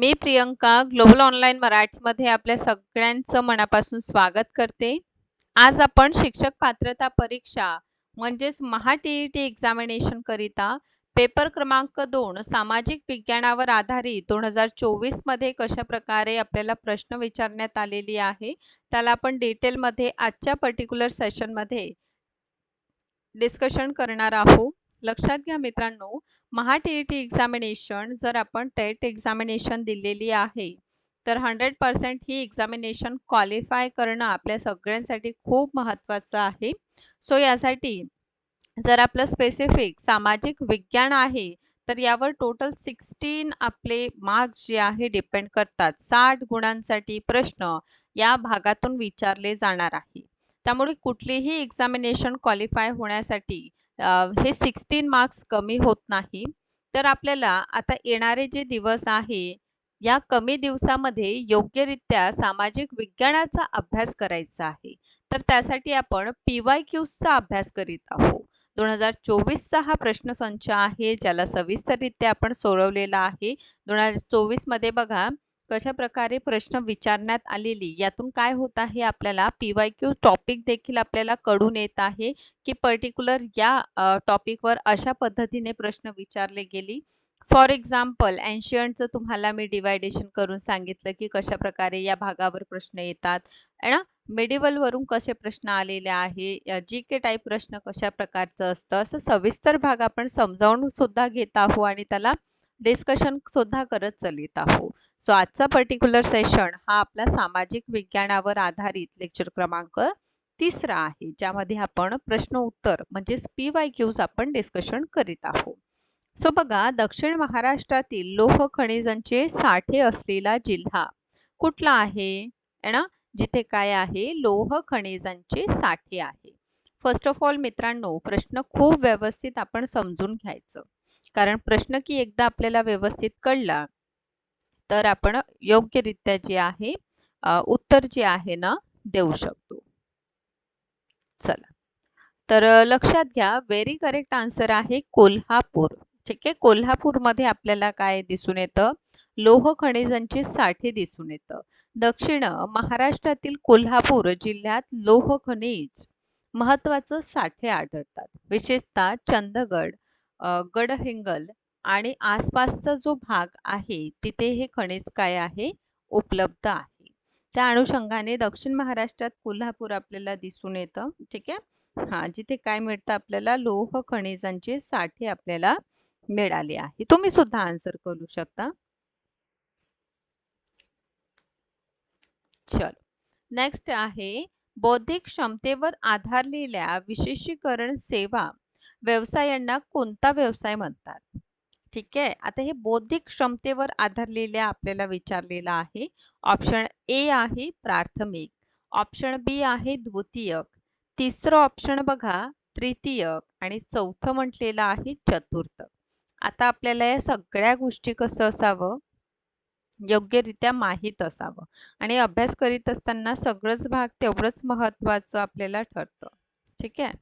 मी Priyanka global online मराठीमध्ये आपल्या सगळ्यांचं मनापासून स्वागत करते. आज आपण शिक्षक पात्रता परीक्षा म्हणजेच महा टी ई टी एक्झामिनेशनकरिता पेपर क्रमांक दोन सामाजिक विज्ञानावर आधारित दोन हजार चोवीसमध्ये कशा प्रकारे आपल्याला प्रश्न विचारण्यात आलेली आहे त्याला आपण डिटेलमध्ये आजच्या पर्टिक्युलर सेशनमध्ये डिस्कशन करणार आहोत. लक्षात घ्या मित्रांनो Maha T E T examination जर आपण टेट एक्झामिनेशन दिलेली आहे तर हंड्रेड पर्सेंट ही एक्झामिनेशन क्वालिफाय करणं आपल्या सगळ्यांसाठी खूप महत्त्वाचं आहे. सो यासाठी जर आपलं स्पेसिफिक सामाजिक विज्ञान आहे तर यावर टोटल सिक्स्टीन आपले मार्क्स जे आहे डिपेंड करतात. साठ गुणांसाठी प्रश्न या भागातून विचारले जाणार आहे. त्यामुळे कुठलीही एक्झामिनेशन क्वालिफाय होण्यासाठी हे सिक्स्टीन मार्क्स कमी होत नाही. तर आपल्याला आता येणारे जे दिवस आहे या कमी दिवसामध्ये योग्यरित्या सामाजिक विज्ञानाचा अभ्यास करायचा आहे. तर त्यासाठी आपण पी वाय क्यूजचा अभ्यास करीत आहोत. दोन हजार चोवीसचा हा प्रश्नसंच आहे ज्याला सविस्तररित्या आपण सोडवलेला आहे. दोन हजार चोवीसमध्ये बघा कशा प्रकारे प्रश्न विचारण्यात आलेली यातून काय होत आहे आपल्याला? पी वाय क्यू टॉपिक देखील आपल्याला कळून येत आहे की पर्टिक्युलर या टॉपिकवर अशा पद्धतीने प्रश्न विचारले गेली. फॉर एक्झाम्पल एन्शियंटचं तुम्हाला मी डिवायडेशन करून सांगितलं की कशा प्रकारे या भागावर प्रश्न येतात. ना? मेडिवलवरून कसे प्रश्न आलेले आहे? जी के टाईप प्रश्न कशा प्रकारचं असतं? असं सविस्तर भाग आपण समजावून सुद्धा घेत आहोत आणि त्याला डिस्कशन सुद्धा करत चलित आहोत. सो आजचा पर्टिक्युलर सेशन हा आपला सामाजिक विज्ञानावर आधारित लेक्चर क्रमांक तिसरा आहे ज्यामध्ये आपण प्रश्न उत्तर म्हणजेच पी वाय क्यूज आपण डिस्कशन करीत आहोत. सो बघा दक्षिण महाराष्ट्रातील लोह खनिजांचे साठे असलेला जिल्हा कुठला आहे? ना? जिथे काय आहे? लोह खनिजांचे साठे आहे. फर्स्ट ऑफ ऑल मित्रांनो प्रश्न खूप व्यवस्थित आपण समजून घ्यायचं. कारण प्रश्न की एकदा आपल्याला व्यवस्थित कळला तर आपण योग्यरित्या जे आहे उत्तर जे आहे ना देऊ शकतो. चला. तर लक्षात घ्या व्हेरी करेक्ट आन्सर आहे कोल्हापूर. ठीक आहे? कोल्हापूरमध्ये आपल्याला काय दिसून येतं? लोह खनिजांचे साठे दिसून येतं. दक्षिण महाराष्ट्रातील कोल्हापूर जिल्ह्यात लोह खनिज महत्वाचं साठे आढळतात. विशेषतः चंदगड गडहिंगल आणि आसपासचा जो भाग आहे तिथे हे खनिज काय आहे? उपलब्ध आहे. त्या अनुषंगाने दक्षिण महाराष्ट्रात कोल्हापूर आपल्याला दिसून येतं. ठीक आहे? हा जिथे काय मिळतं आपल्याला? लोह खनिजांचे साठे आपल्याला मिळाले आहे. तुम्ही सुद्धा आन्सर करू शकता. चलो. नेक्स्ट आहे बौद्धिक क्षमतेवर आधारलेल्या विशेषीकरण सेवा व्यवसायांना कोणता व्यवसाय म्हणतात? ठीक आहे. आता हे बौद्धिक क्षमतेवर आधारलेल्या आपल्याला विचारलेलं आहे. ऑप्शन ए आहे प्राथमिक. ऑप्शन बी आहे द्वितीयक. तिसरं ऑप्शन बघा तृतीयक. आणि चौथं म्हटलेलं आहे चतुर्थ आता आपल्याला या सगळ्या गोष्टी कसं असावं? योग्यरित्या माहीत असावं. आणि अभ्यास करीत असताना सगळंच भाग तेवढंच महत्वाचं आपल्याला ठरतं. ठीक आहे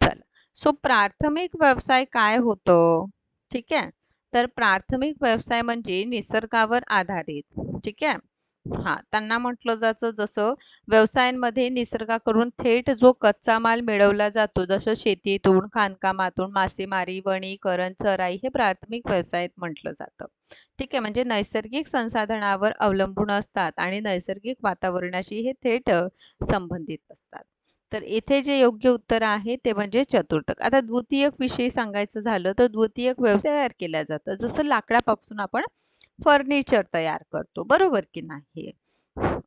चला सो प्राथमिक व्यवसाय काय होतं? ठीक आहे. तर प्राथमिक व्यवसाय म्हणजे निसर्गावर आधारित. ठीक आहे? हा त्यांना म्हटलं जातं जसं व्यवसायांमध्ये निसर्गाकडून थेट जो कच्चा माल मिळवला जातो जसं शेतीतून खाणकामातून मासेमारी वणीकरण चराई हे प्राथमिक व्यवसायात म्हटलं जातं. ठीक आहे म्हणजे नैसर्गिक संसाधनावर अवलंबून असतात आणि नैसर्गिक वातावरणाशी हे थेट संबंधित असतात. तर येथे जे योग्य उत्तर आहे ते म्हणजे चतुर्थक. आता द्वितीयक विषयी सांगायचं झालं तर द्वितीयक व्यवसाय तयार केला जातं. जसं लाकडापासून आपण फर्निचर तयार करतो. बरोबर की नाही?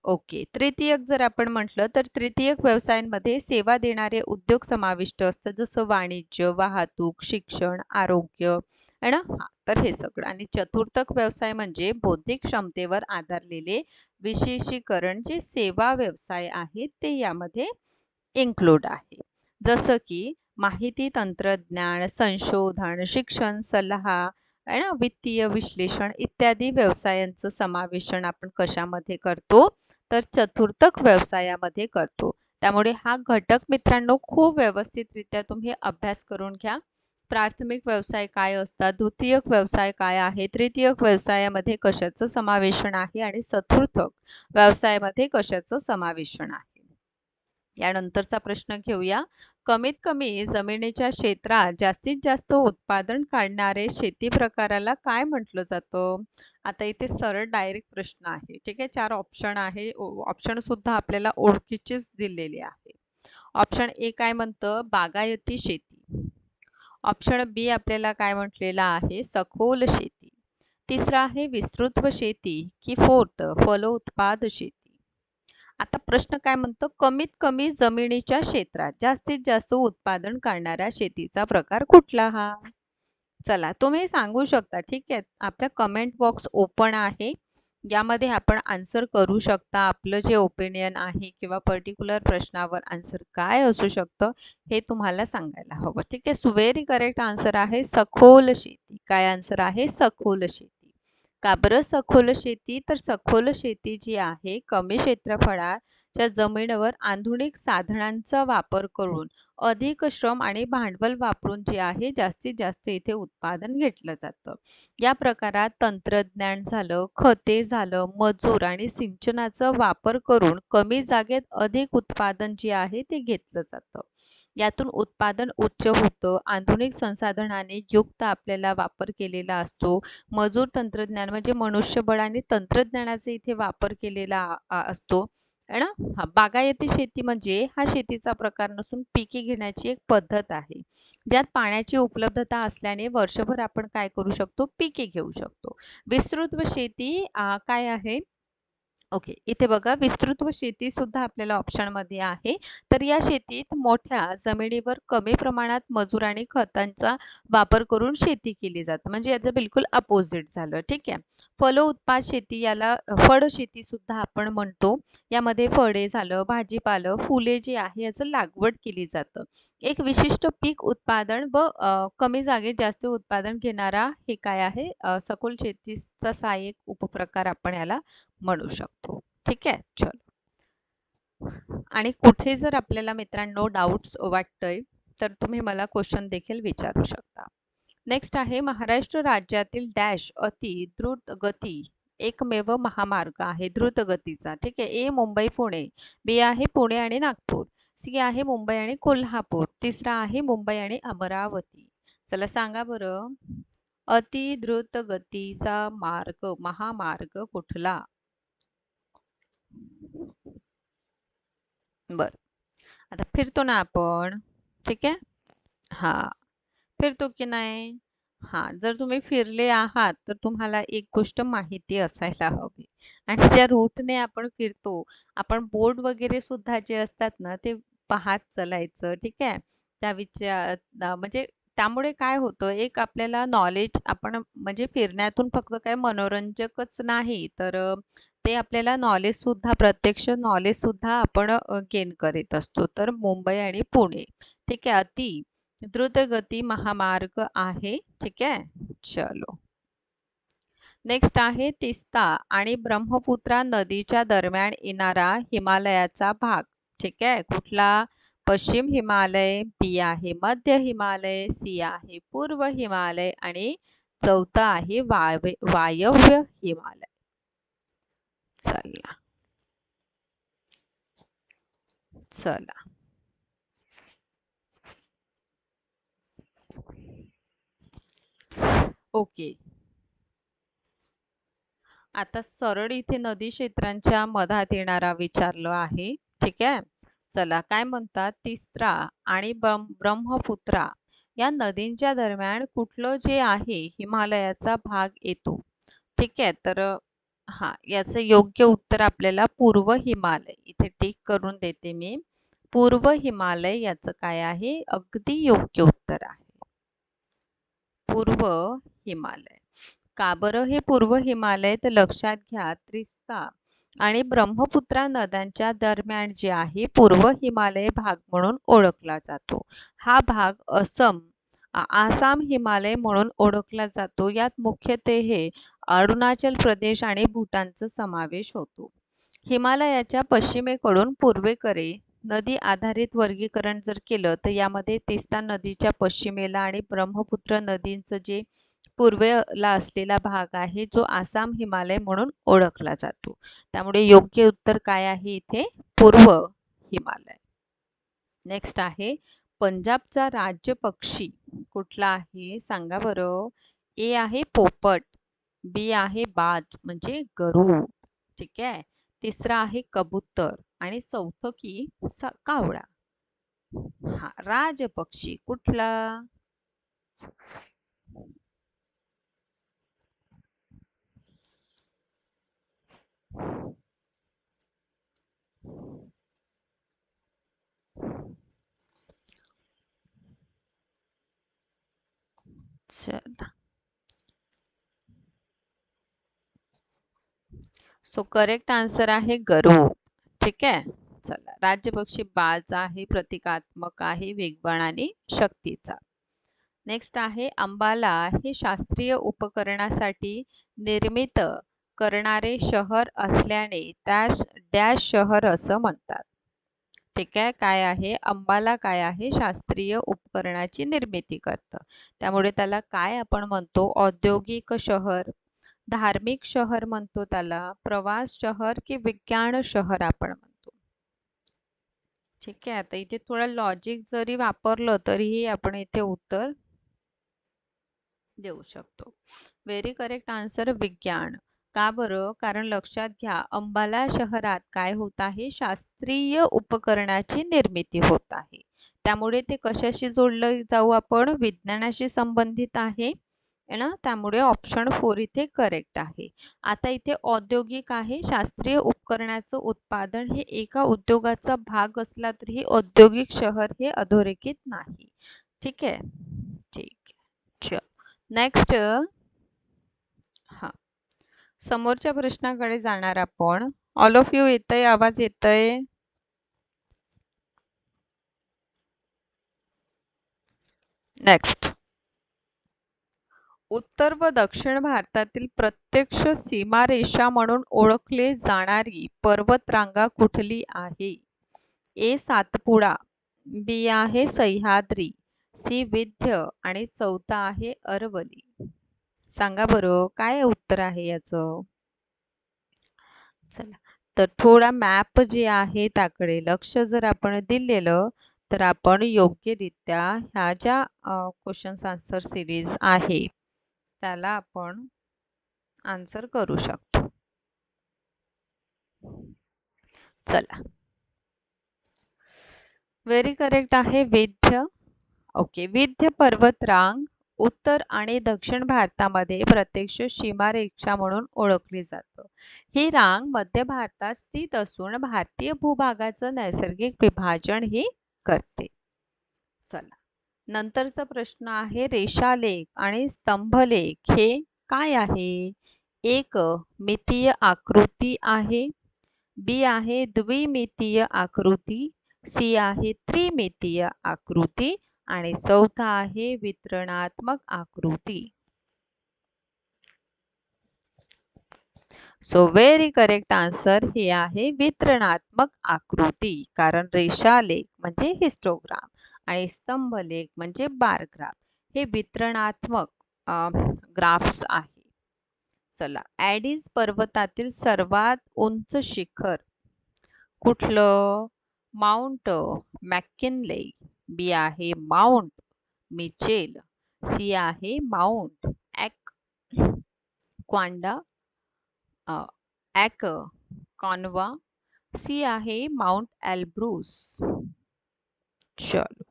ओके. तृतीयक जर आपण म्हटलं तर तृतीयक व्यवसायांमध्ये सेवा देणारे उद्योग समाविष्ट असतात. जसं वाणिज्य वाहतूक शिक्षण आरोग्य ना? हा तर हे सगळं. आणि चतुर्थक व्यवसाय म्हणजे बौद्धिक क्षमतेवर आधारलेले विशेषीकरण जे सेवा व्यवसाय आहेत ते यामध्ये इन्क्लूड आहे. जसं की माहिती तंत्रज्ञान संशोधन शिक्षण सल्ला आहे ना वित्तीय विश्लेषण इत्यादी व्यवसायांचं समावेशन आपण कशामध्ये करतो? तर चतुर्थक व्यवसायामध्ये करतो. त्यामुळे हा घटक मित्रांनो खूप व्यवस्थितरित्या तुम्ही अभ्यास करून घ्या. प्राथमिक व्यवसाय काय असतात? द्वितीयक व्यवसाय काय आहे? तृतीयक व्यवसायामध्ये कशाचं समावेशन आहे? आणि चतुर्थक व्यवसायामध्ये कशाचं समावेशन आहे? यानंतरचा प्रश्न घेऊया. कमीत कमी जमिनीच्या क्षेत्रात जास्तीत जास्त उत्पादन काढणारे शेती प्रकाराला काय म्हटलं जातं? आता इथे सरळ डायरेक्ट प्रश्न आहे. ठीक आहे? चार ऑप्शन आहे. ऑप्शन सुद्धा आपल्याला ओळखीचीच दिलेली आहे. ऑप्शन ए काय म्हणतं? बागायती शेती. ऑप्शन बी आपल्याला काय म्हटलेलं आहे? सखोल शेती. तिसरा आहे विस्तृत शेती की फोर्थ फलोत्पाद शेती. आता प्रश्न काय म्हणतो? कमीत कमी जमिनीच्या क्षेत्रात जास्तीत जास्त उत्पादन करणाऱ्या शेतीचा प्रकार कुठला हा? चला तुम्ही सांगू शकता ठीक आहे? आपल्या कमेंट बॉक्स ओपन आहे. यामध्ये आपण आन्सर करू शकता आपलं जे ओपिनियन आहे किंवा पर्टिक्युलर प्रश्नावर आन्सर काय असू शकतं हे तुम्हाला सांगायला हवं. ठीक आहे? सुवेरी करेक्ट आन्सर आहे सखोल शेती. काय आन्सर आहे? सखोल शेती. का बरं? सखोल शेती तर सखोल शेती जी आहे कमी क्षेत्रफळाच्या जमिनीवर आधुनिक साधनांचा वापर करून अधिक श्रम आणि भांडवल वापरून जे आहे जास्तीत जास्त इथे उत्पादन घेतलं जातं. या प्रकारात तंत्रज्ञान झालं खते झालं मजूर आणि सिंचनाचा वापर करून कमी जागेत अधिक उत्पादन जे आहे ते घेतलं जातं. यातून उत्पादन उच्च होतं. आधुनिक संसाधनाने युक्त आपल्याला वापर केलेला असतो. मजूर तंत्रज्ञान म्हणजे मनुष्यबळ आणि तंत्रज्ञानाचा इथे वापर केलेला असतो. है ना? हा बागायती शेती म्हणजे हा शेतीचा प्रकार नसून पिके घेण्याची एक पद्धत आहे. ज्यात पाण्याची उपलब्धता असल्याने वर्षभर आपण काय करू शकतो? पिके घेऊ शकतो. विस्तृत व शेती काय आहे? ओके. इथे बघा विस्तृत व शेती सुद्धा आपल्याला ऑप्शनमध्ये आहे. तर या शेतीत मोठ्या जमिनीवर कमी प्रमाणात मजूर आणि खतांचा वापर करून शेती केली जाते. म्हणजे याचं बिलकुल अपोजिट झालं. ठीक आहे? फलोत्पाद शेती याला फळ शेती सुद्धा आपण म्हणतो. यामध्ये फळे झालं भाजीपालं फुले जे आहे याचं लागवड केली जातं. एक विशिष्ट पीक उत्पादन व कमी जागेत जास्त उत्पादन घेणारा हे काय आहे? सखोल शेतीचा सहाय्यक उपप्रकार आपण याला म्हणू शकतो. ठीक आहे? चल. आणि कुठे जर आपल्याला मित्रांनो डाऊट्स वाटतंय तर तुम्ही मला क्वेश्चन देखील विचारू शकता. नेक्स्ट आहे महाराष्ट्र राज्यातील डॅश अति द्रुत गती एकमेव महामार्ग आहे द्रुत गतीचा. ठीक आहे? ए मुंबई पुणे. बी आहे पुणे आणि नागपूर. सी आहे मुंबई आणि कोल्हापूर. तिसरा आहे मुंबई आणि अमरावती. चला सांगा बरं. अति द्रुत गतीचा मार्ग महामार्ग कुठला? बरं. आता फिरतो ना आपण ठीक आहे? हा. फिरतो की नाही? हा जर तुम्ही फिरले आहात तर तुम्हाला एक गोष्ट माहिती असायला हवी. आणि ज्या रूटने आपण फिरतो आपण बोर्ड वगैरे सुद्धा जे असतात ना ते पाहत चलायचं ठीक आहे? त्या विचार म्हणजे त्यामुळे काय होतं एक आपल्याला नॉलेज आपण म्हणजे फिरण्यातून फक्त काय मनोरंजकच नाही तर ते आपल्याला नॉलेजसुद्धा प्रत्यक्ष नॉलेजसुद्धा आपण गेन करीत असतो. तर मुंबई आणि पुणे ठीक आहे अति द्रुतगती महामार्ग आहे ठीक आहे? चलो. नेक्स्ट आहे तिस्ता आणि ब्रह्मपुत्रा नदीच्या दरम्यान येणारा हिमालयाचा भाग ठीक आहे? कुठला? पश्चिम हिमालय बी आहे मध्य हिमालय सी आहे पूर्व हिमालय आणि चौथा आहे वायव्य वायव्य हिमालय. चला चला. ओके. आता सरळ इथे नदी क्षेत्रांच्या मधात येणारा विचारलं आहे. ठीक आहे? चला काय म्हणतात? तिसरा आणि ब्रह्मपुत्रा या नदींच्या दरम्यान कुठलं जे आहे हिमालयाचा भाग येतो. ठीक आहे? तर हां याचं योग्य उत्तर आपल्याला पूर्व हिमालय इथे टिक करून देते मी. पूर्व हिमालय याचं काय आहे? अगदी योग्य उत्तर आहे. पूर्व हिमालय. का बरं हे पूर्व हिमालय? तर लक्षात घ्या त्रिस्ता आणि ब्रह्मपुत्रा नद्यांच्या दरम्यान जे आहे पूर्व हिमालय भाग म्हणून ओळखला जातो. हा भाग असम आसाम हिमालय म्हणून ओळखला जातो. यात मुख्यत्वे हे अरुणाचल प्रदेश आणि भूटानचा समावेश होतो. हिमालयाच्या पश्चिमेकडून पूर्वेकडे नदी आधारित वर्गीकरण जर केलं तर यामध्ये तिस्ता नदीच्या पश्चिमेला आणि ब्रह्मपुत्र नदींचं जे पूर्वेला असलेला भाग आहे जो आसाम हिमालय म्हणून ओळखला जातो. त्यामुळे योग्य उत्तर काय आहे इथे? पूर्व हिमालय. नेक्स्ट आहे पंजाबचा राज्य पक्षी कुठला आहे? सांगा बरं. ए आहे पोपट. बी आहे बाज म्हणजे गरुड. ठीक आहे? तिसरा आहे कबूतर आणि चौथं की कावळा. हा राजपक्षी कुठला? चला. सो करेक्ट आन्सर आहे गरुड. ठीक आहे? चला राज्यपक्षी बाज आहे प्रतिकात्मक आहे वेगवान आणि शक्तीचा. नेक्स्ट आहे अंबाला हे शास्त्रीय उपकरणासाठी निर्मित करणारे शहर असल्याने त्यास डॅश शहर असं म्हणतात. ठीक आहे? काय आहे? अंबाला काय आहे? शास्त्रीय उपकरणाची निर्मिती करतं. त्यामुळे त्याला काय आपण म्हणतो? औद्योगिक शहर. धार्मिक शहर म्हणतो त्याला प्रवास शहर की विज्ञान शहर आपण म्हणतो. ठीक आहे आता इथे थोडं लॉजिक जरी वापरलं तरीही आपण इथे उत्तर देऊ शकतो. व्हेरी करेक्ट आन्सर विज्ञान. का बरं? कारण लक्षात घ्या अंबाला शहरात काय होत आहे? शास्त्रीय उपकरणाची निर्मिती होत आहे. त्यामुळे ते कशाशी जोडलं जाऊ आपण? विज्ञानाशी संबंधित आहे. ना? त्यामुळे ऑप्शन फोर इथे करेक्ट आहे. आता इथे औद्योगिक आहे. शास्त्रीय उपकरणाचं उत्पादन हे एका उद्योगाचा भाग असला तरीही औद्योगिक शहर हे अधोरेखित नाही. ठीक आहे? ठीक आहे. नेक्स्ट समोरच्या प्रश्नाकडे जाणार आपण. ऑल ऑफ यू येतय? आवाज येतय? नेक्स्ट उत्तर व दक्षिण भारतातील प्रत्यक्ष सीमारेषा म्हणून ओळखले जाणारी पर्वतरांगा कुठली आहे? ए. सातपुडा बी. आहे सह्याद्री सी. विध्य आणि चौथा आहे अरवली. सांगा बरं काय उत्तर आहे याचं? चला तर थोडा मॅप जे आहे त्याकडे लक्ष जर आपण दिलेलं तर आपण योग्यरित्या ह्या ज्या क्वेश्चन्स आन्सर सिरीज आहे त्याला आपण आन्सर करू शकतो. चला. व्हेरी करेक्ट आहे. विध्य. ओके विध्य पर्वतरांग उत्तर आणि दक्षिण भारतामध्ये प्रत्यक्ष सीमारेषा म्हणून ओळखली जातं. ही रांग मध्य भारतात स्थित असून भारतीय भूभागाचं नैसर्गिक विभाजन ही करते. चला. नंतरचा प्रश्न आहे रेषालेख आणि स्तंभलेख. हे काय आहे? एक मितीय आकृती आहे. बी आहे द्विमितीय आकृती. सी आहे त्रिमितीय आकृती. आणि चौथा आहे वितरणात्मक आकृती. सो व्हेरी करेक्ट आन्सर हे आहे वितरणात्मक आकृती. कारण रेषालेख म्हणजे हिस्टोग्राम आणि स्तंभलेख म्हणजे बार ग्राफ. हे वितरणात्मक ग्राफ्स आहे. चला ॲडीज पर्वतातील सर्वात उंच शिखर कुठलं? Mount McKinley. बी आहे माउंट मिचेल. सी आहे Mount Aconcagua Aconcagua. C आहे माउंट एल्ब्रूस चलो.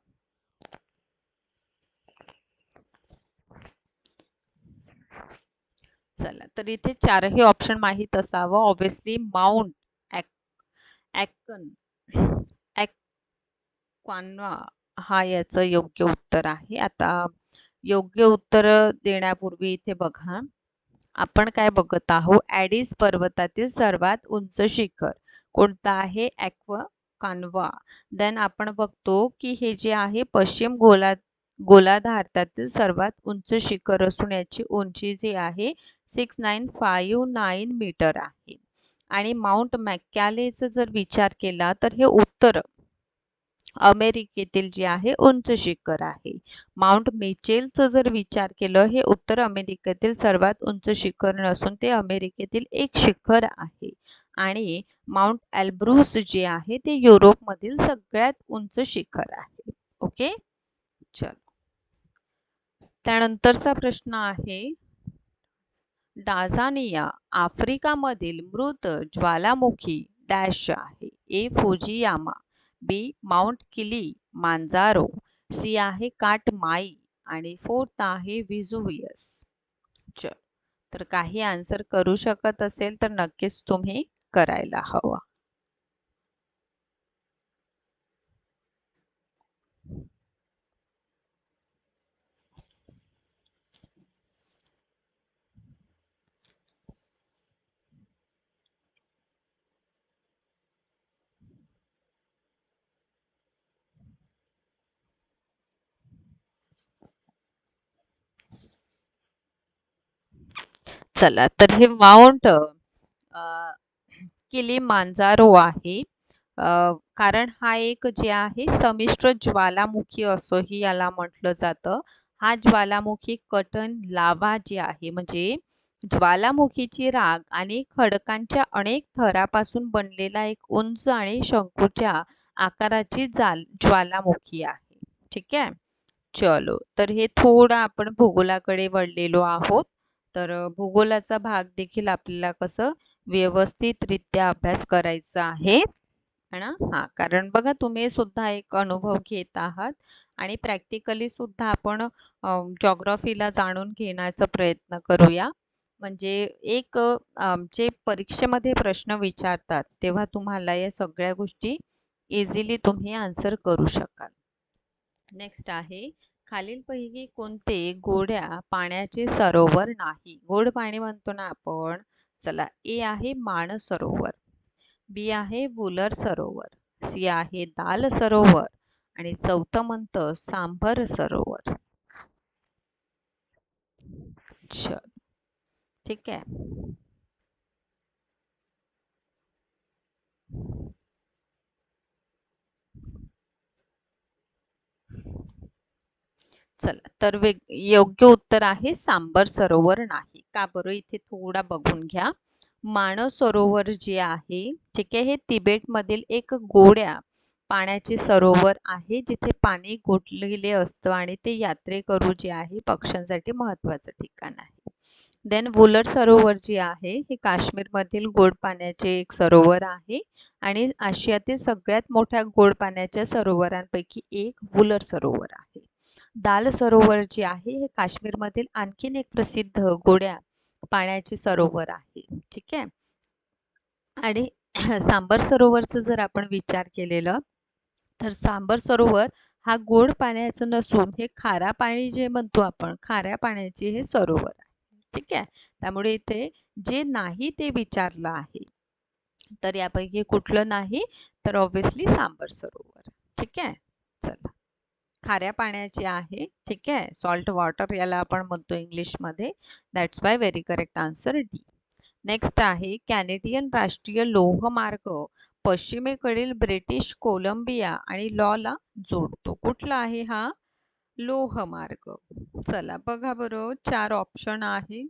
चला तर इथे चारही ऑप्शन माहीत असावं. ऑब्विसली माउंट ॲकन ॲक क्वान्वा हा याचं योग्य उत्तर आहे. आता योग्य उत्तर देण्यापूर्वी इथे बघा. आपण काय बघत आहोत? ॲडिस पर्वतातील सर्वात उंच शिखर कोणतं आहे? ॲक्व कान्वा देन आपण बघतो की हे जे आहे पश्चिम गोला गोलाधारतातील सर्वात उंच शिखर असून याची उंची जी आहे six nine five nine metre आहे. आणि माउंट मॅकॅलेचा जर विचार केला तर हे उत्तर अमेरिकेतील जे आहे उंच शिखर आहे. माउंट मेचेलचं जर विचार केलं हे उत्तर अमेरिकेतील सर्वात उंच शिखर नसून ते अमेरिकेतील एक शिखर आहे. आणि माउंट एल्ब्रुस जे आहे ते युरोपमधील सगळ्यात उंच शिखर आहे. ओके? चल. त्यानंतरचा प्रश्न आहे डाझानिया आफ्रिकामधील मृत ज्वालामुखी डॅश आहे. ए फुजियामा बी माउंट किली मांजारो सी आहे काट माई आणि फोर्थ आहे विजुवियस चल तर काही आन्सर करू शकत असेल तर नक्कीच तुम्ही करायला हवा. चला तर हे माउंट किली मांजारो आहे. कारण हा एक जे आहे समिश्र ज्वालामुखी असंही याला म्हटलं जातं. हा ज्वालामुखी कटन लावा जे आहे म्हणजे ज्वालामुखीची राग आणि खडकांच्या अनेक थरापासून बनलेला एक उंच आणि शंकूच्या आकाराची ज्वालामुखी आहे. ठीक आहे? चलो तर हे थोडं आपण भूगोलाकडे वळलेलो आहोत. तर भूगोलाचा भाग देखील आपल्याला कसं व्यवस्थितरित्या अभ्यास करायचा आहे. ना? हा कारण बघा तुम्ही सुद्धा एक अनुभव घेत आहात आणि प्रॅक्टिकली सुद्धा आपण जॉग्रॉफीला जाणून घेण्याचा प्रयत्न करूया. म्हणजे एक जे परीक्षेमध्ये प्रश्न विचारतात तेव्हा तुम्हाला या सगळ्या गोष्टी इझिली तुम्ही आन्सर करू शकाल. नेक्स्ट आहे खालीलपैकी कोणते गोड्या पाण्याचे सरोवर नाही? गोड पाणी म्हणतो ना आपण. चला ए आहे मान सरोवर बी आहे बुलर सरोवर सी आहे दाल सरोवर आणि चौथं म्हणतं सांभर सरोवर. ठीक आहे. चला. तर वेग योग्य उत्तर आहे सांबर सरोवर नाही. का बरं? इथे थोडा बघून घ्या. मानव सरोवर जे आहे ठीक आहे? हे तिबेटमधील एक गोड्या पाण्याचे सरोवर आहे जिथे पाणी गोठलेले असतं आणि ते यात्रेकरू जे आहे पक्ष्यांसाठी महत्त्वाचं ठिकाण आहे. देन वुलर सरोवर जे आहे हे काश्मीरमधील गोड पाण्याचे एक सरोवर आहे आणि आशियातील सगळ्यात मोठ्या गोड पाण्याच्या सरोवरांपैकी एक वुलर सरोवर आहे. दाल सरोवर जे आहे हे काश्मीरमधील आणखीन एक प्रसिद्ध गोड्या पाण्याचे सरोवर आहे. ठीक आहे? आणि सांबर सरोवरचं जर आपण विचार केलेलं तर सांबर सरोवर हा गोड पाण्याचं नसून हे खारा पाणी जे म्हणतो आपण खाऱ्या पाण्याचे हे सरोवर आहे. ठीक आहे? त्यामुळे इथे जे नाही ते विचारलं आहे. तर यापैकी कुठलं नाही तर ऑब्विसली सांबर सरोवर. ठीक आहे? खाऱ्या पाण्याचे आहे ठीक आहे? सॉल्ट वॉटर याला आपण म्हणतो इंग्लिशमध्ये. That's by very correct answer D next आहे कॅनेडियन राष्ट्रीय लोहमार्ग. पश्चिमेकडील ब्रिटिश कोलंबिया आणि लॉला जोडतो. कुठला आहे हा? लोहमार्ग. चला बघा बरं चार ऑप्शन आहे.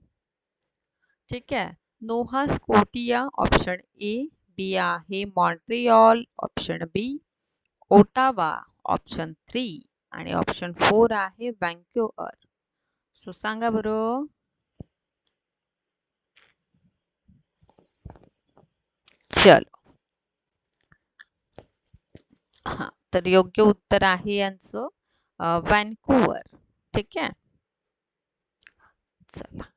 ठीक आहे? नोहा स्कोटिया ऑप्शन ए बी आहे. Montreal option B Ottawa option three आणि ऑप्शन फोर आहे वँक्युअर सो सांगा बरं. चलो. हा तर योग्य उत्तर आहे यांचं वॅन्कुवर ठीक आहे? चला.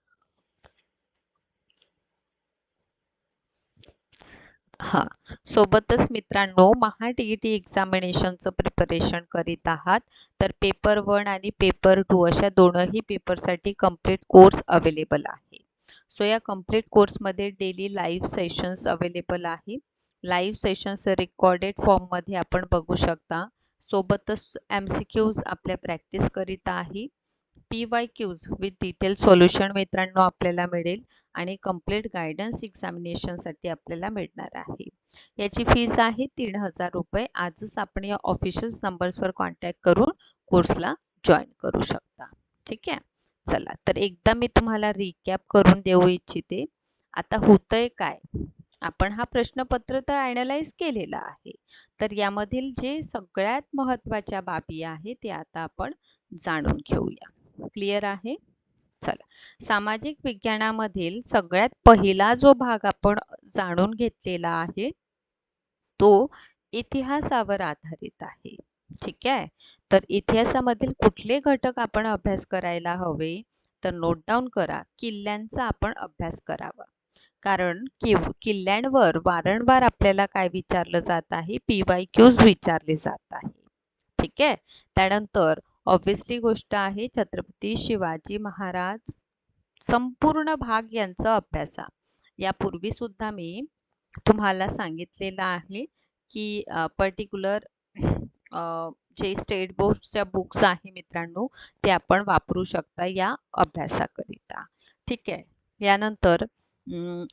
हां. सोबतच मित्रांनो महा टी ई टी एक्झामिनेशनचं प्रिपरेशन करीत आहात. तर पेपर वन आणि पेपर टू अशा दोनही पेपरसाठी कंप्लीट कोर्स अवेलेबल आहे. सो या कंप्लीट कोर्समध्ये डेली लाईव्ह सेशन्स अवेलेबल आहे. लाईव्ह सेशन्स रेकॉर्डेड फॉर्ममध्ये आपण बघू शकता. सोबतच एम सी क्यूज आपल्या प्रॅक्टिस करीत आहे. P Y Qs with detail solution मित्रांनो आपल्याला मिळेल आणि कंप्लीट गायडन्स एक्झामिनेशनसाठी आपल्याला मिळणार आहे. याची फीज आहे तीन हजार रुपये. आजच आपण या ऑफिशियल नंबर्सवर कॉन्टॅक्ट करून कोर्सला जॉईन करू शकता. ठीक आहे? चला तर एकदा मी तुम्हाला रिकॅप करून देऊ इच्छिते. आता होतंय काय? आपण हा प्रश्नपत्र तर ॲनालाइज केलेला आहे. तर यामधील जे सगळ्यात महत्त्वाच्या बाबी आहे ते आता आपण जाणून घेऊया. क्लिअर आहे? चला. सामाजिक विज्ञानामधील सगळ्यात पहिला जो भाग आपण जाणून घेतलेला आहे तो इतिहासावर आधारित आहे. ठीक आहे? तर इतिहासामधील कुठले घटक आपण अभ्यास करायला हवे तर नोट डाऊन करा. किल्ल्यांचा आपण अभ्यास करावा. कारण कि किल्ल्यांवर वारंवार आपल्याला काय विचारलं जात आहे? पी वाय क्यूज विचारले जात आहे. ठीक आहे? त्यानंतर ऑब्विसली गोष्ट आहे छत्रपती शिवाजी महाराज संपूर्ण भाग यांचा अभ्यासा. यापूर्वी सुद्धा मी तुम्हाला सांगितलेलं आहे की पर्टिक्युलर जे स्टेट बोर्डच्या बुक्स आहे मित्रांनो ते आपण वापरू शकता या अभ्यासाकरिता. ठीक आहे? यानंतर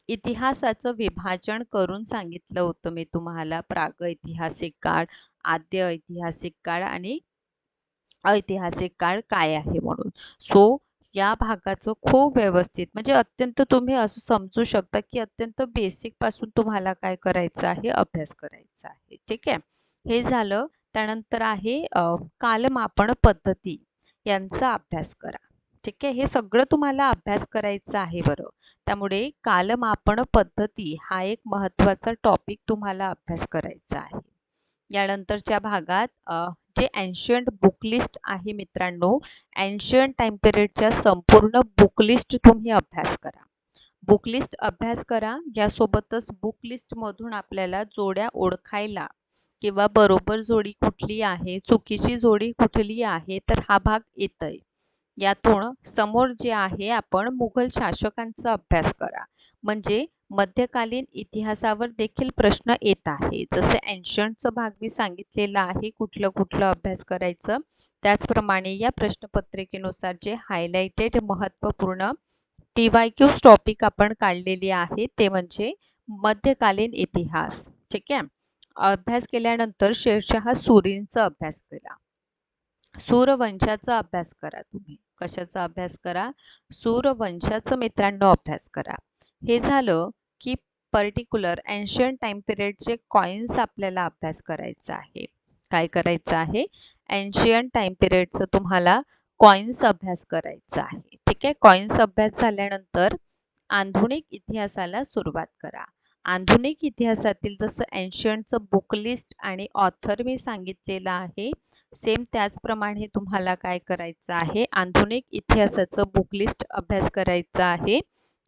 इतिहासाचं विभाजन करून सांगितलं होतं मी तुम्हाला. प्राग ऐतिहासिक काळ आद्य ऐतिहासिक काळ आणि ऐतिहासिक काळ काय आहे म्हणून. सो या भागाचं खूप व्यवस्थित म्हणजे अत्यंत तुम्ही असं समजू शकता की अत्यंत बेसिकपासून तुम्हाला काय करायचं आहे? अभ्यास करायचा आहे. ठीक आहे? हे झालं. त्यानंतर आहे कालमापन पद्धती. यांचा अभ्यास करा. ठीक आहे? हे सगळं तुम्हाला अभ्यास करायचं आहे बरं. त्यामुळे कालमापन पद्धती हा एक महत्त्वाचा टॉपिक तुम्हाला अभ्यास करायचा आहे. यानंतरच्या भागात जे अँशियंट बुकलिस्ट आहे मित्रांनो अँशियंट टाइम पिरियडच्या संपूर्ण बुकलिस्ट तुम्ही अभ्यास करा. बुकलिस्ट अभ्यास करा यासोबतच बुकलिस्टमधून आपल्याला जोड्या ओळखायला किंवा बरोबर जोडी कुठली आहे चुकीची जोडी कुठली आहे तर हा भाग येतय. यातून समोर जे आहे आपण मुघल शासकांचा अभ्यास करा. म्हणजे मध्यकालीन इतिहासावर देखील प्रश्न येत आहे. जसे एन्शंटचं भाग मी सांगितलेला आहे कुठलं कुठलं अभ्यास करायचं त्याचप्रमाणे या प्रश्नपत्रिकेनुसार जे हायलाइटेड महत्त्वपूर्ण टी वाय क्यूज टॉपिक आपण काढलेले आहे ते म्हणजे मध्यकालीन इतिहास. ठीक आहे? अभ्यास केल्यानंतर शेरशहा सुरींचा अभ्यास करा सूरवंशाचा अभ्यास करा तुम्ही. कशाचा अभ्यास करा? सूरवंशाचा मित्रांनो अभ्यास करा. हे झालं की पर्टिक्युलर एन्शियंट टाइम पिरियडचे कॉइन्स आपल्याला अभ्यास करायचा आहे. काय करायचं आहे? एन्शियंट टाइम पिरियडचं तुम्हाला कॉइन्स अभ्यास करायचा आहे. ठीक आहे? कॉइन्स अभ्यास झाल्यानंतर आधुनिक इतिहासाला सुरुवात करा. आधुनिक इतिहासातील जसं एन्शियंटचं बुक लिस्ट आणि ऑथर मी सांगितलेलं आहे सेम त्याचप्रमाणे तुम्हाला काय करायचं आहे? आधुनिक इतिहासाचं बुक लिस्ट अभ्यास करायचा आहे.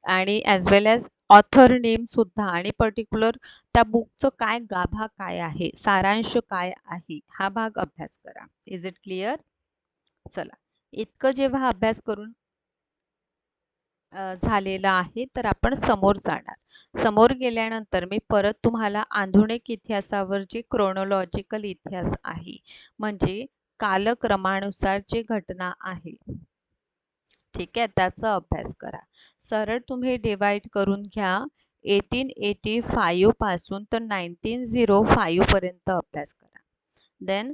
आणि ॲज वेल ॲज ऑथर नेमसुद्धा आणि पर्टिक्युलर त्या बुकचं काय गाभा काय आहे सारांश काय आहे हा भाग अभ्यास करा. इज इट क्लिअर चला. इतकं जेव्हा अभ्यास करून झालेलं आहे तर आपण समोर जाणार. समोर गेल्यानंतर मी परत तुम्हाला आधुनिक इतिहासावर जे क्रोनोलॉजिकल इतिहास आहे म्हणजे कालक्रमानुसार जे घटना आहे ठीक आहे त्याचा अभ्यास करा. सरळ तुम्ही डिवाइड करून घ्या. एटीन एटी फाईव्हपासून तर नाईन्टीन झिरो फाईव्हपर्यंत अभ्यास करा. देन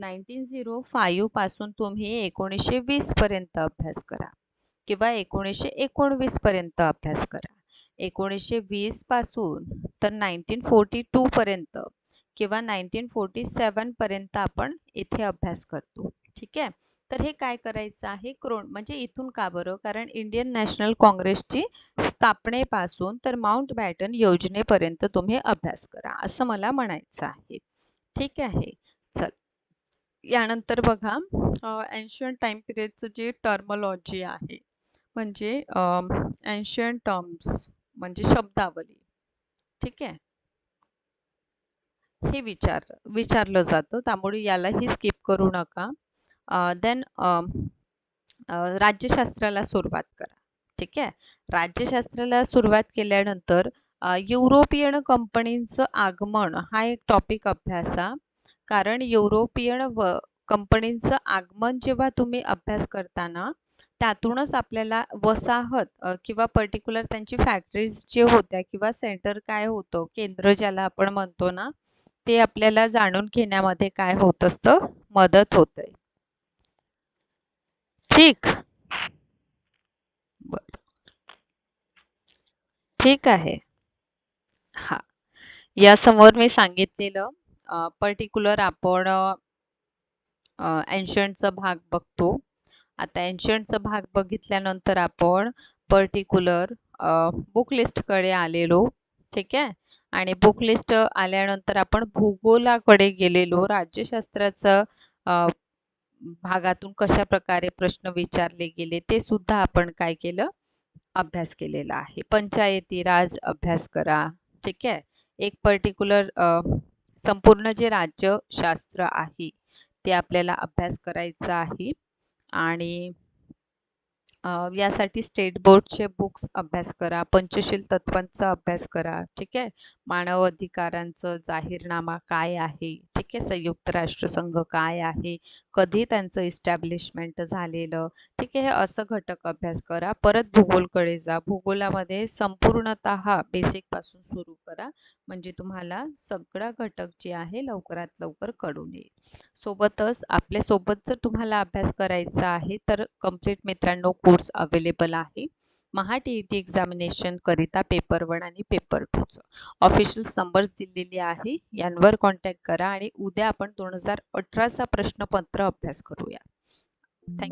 नाईन्टीन झिरो फाईव्हपासून तुम्ही एकोणीसशे वीसपर्यंत अभ्यास करा. किंवा एकोणीसशे एकोणवीसपर्यंत अभ्यास करा. एकोणीसशे वीसपासून तर नाईन्टीन फोर्टी टूपर्यंत किंवा नाईन्टीन फोर्टी सेवनपर्यंत आपण इथे अभ्यास करतो. ठीक आहे? तर हे काय करायचं आहे? क्रोण म्हणजे इथून का बरं? कारण इंडियन नॅशनल काँग्रेसची स्थापनेपासून तर माउंट बॅटन योजनेपर्यंत तुम्ही अभ्यास करा असं मला म्हणायचं आहे. ठीक आहे? चल. यानंतर बघा एन्शियन टाईम पिरियडचं जे टर्मॉलॉजी आहे म्हणजे एन्शियन टर्म्स म्हणजे शब्दावली. ठीक आहे? हे विचार विचारलं जातं त्यामुळे यालाही स्किप करू नका. देन राज्यशास्त्राला सुरुवात करा. ठीक आहे? राज्यशास्त्राला सुरुवात केल्यानंतर युरोपियन कंपनींचं आगमन हा एक टॉपिक अभ्यासा कारण युरोपियन व कंपनींचं आगमन जेव्हा तुम्ही अभ्यास करताना त्यातूनच आपल्याला वसाहत किंवा पर्टिक्युलर त्यांची फॅक्टरीज जे होत्या किंवा सेंटर काय होतं, केंद्र ज्याला आपण म्हणतो ना, ते आपल्याला जाणून घेण्यामध्ये काय होत असतं, मदत होते. ठीक? बरं. ठीक आहे. हां. यासमोर मी सांगितलेलं पर्टिक्युलर आपण एन्शंटचा भाग बघतो. आता एन्शंटचा भाग बघितल्यानंतर आपण पर्टिक्युलर बुक लिस्टकडे आलेलो. ठीक आहे? आणि बुक लिस्ट आल्यानंतर आपण भूगोलाकडे गेलेलो. राज्यशास्त्राचं भागातून कशा प्रकारे प्रश्न विचारले गेले ते सुद्धा आपण काय केलं, अभ्यास केलेला आहे. पंचायती राज अभ्यास करा. ठीक आहे? एक पर्टिक्युलर संपूर्ण जे राज्यशास्त्र आहे, ते आपल्याला अभ्यास करायचं आहे आणि यासाठी स्टेट बोर्डचे बुक्स अभ्यास करा, पंचशील तत्वांचा अभ्यास करा. ठीक आहे? मानव अधिकारांचं जाहीरनामा काय आहे? ठीक आहे? संयुक्त राष्ट्रसंघ काय आहे? कधी त्यांचं इस्टॅब्लिशमेंट झालेलं? ठीक आहे? हे असं घटक अभ्यास करा. परत भूगोलकडे जा. भूगोलामध्ये संपूर्णतः बेसिकपासून सुरू करा. म्हणजे तुम्हाला सगळा घटक जे आहे लवकरात लवकर कळून येईल. सोबतच आपल्यासोबत जर तुम्हाला अभ्यास करायचा आहे, तर कंप्लीट मित्रांनो कोर्स अवेलेबल आहे. महा टी-ई-टी एक्झामिनेशनकरिता पेपर वन आणि पेपर टूचं ऑफिशियल नंबर्स दिलेले आहे. यांवर कॉन्टॅक्ट करा आणि उद्या आपण 2018चा प्रश्नपत्र अभ्यास करूया. थँक्यू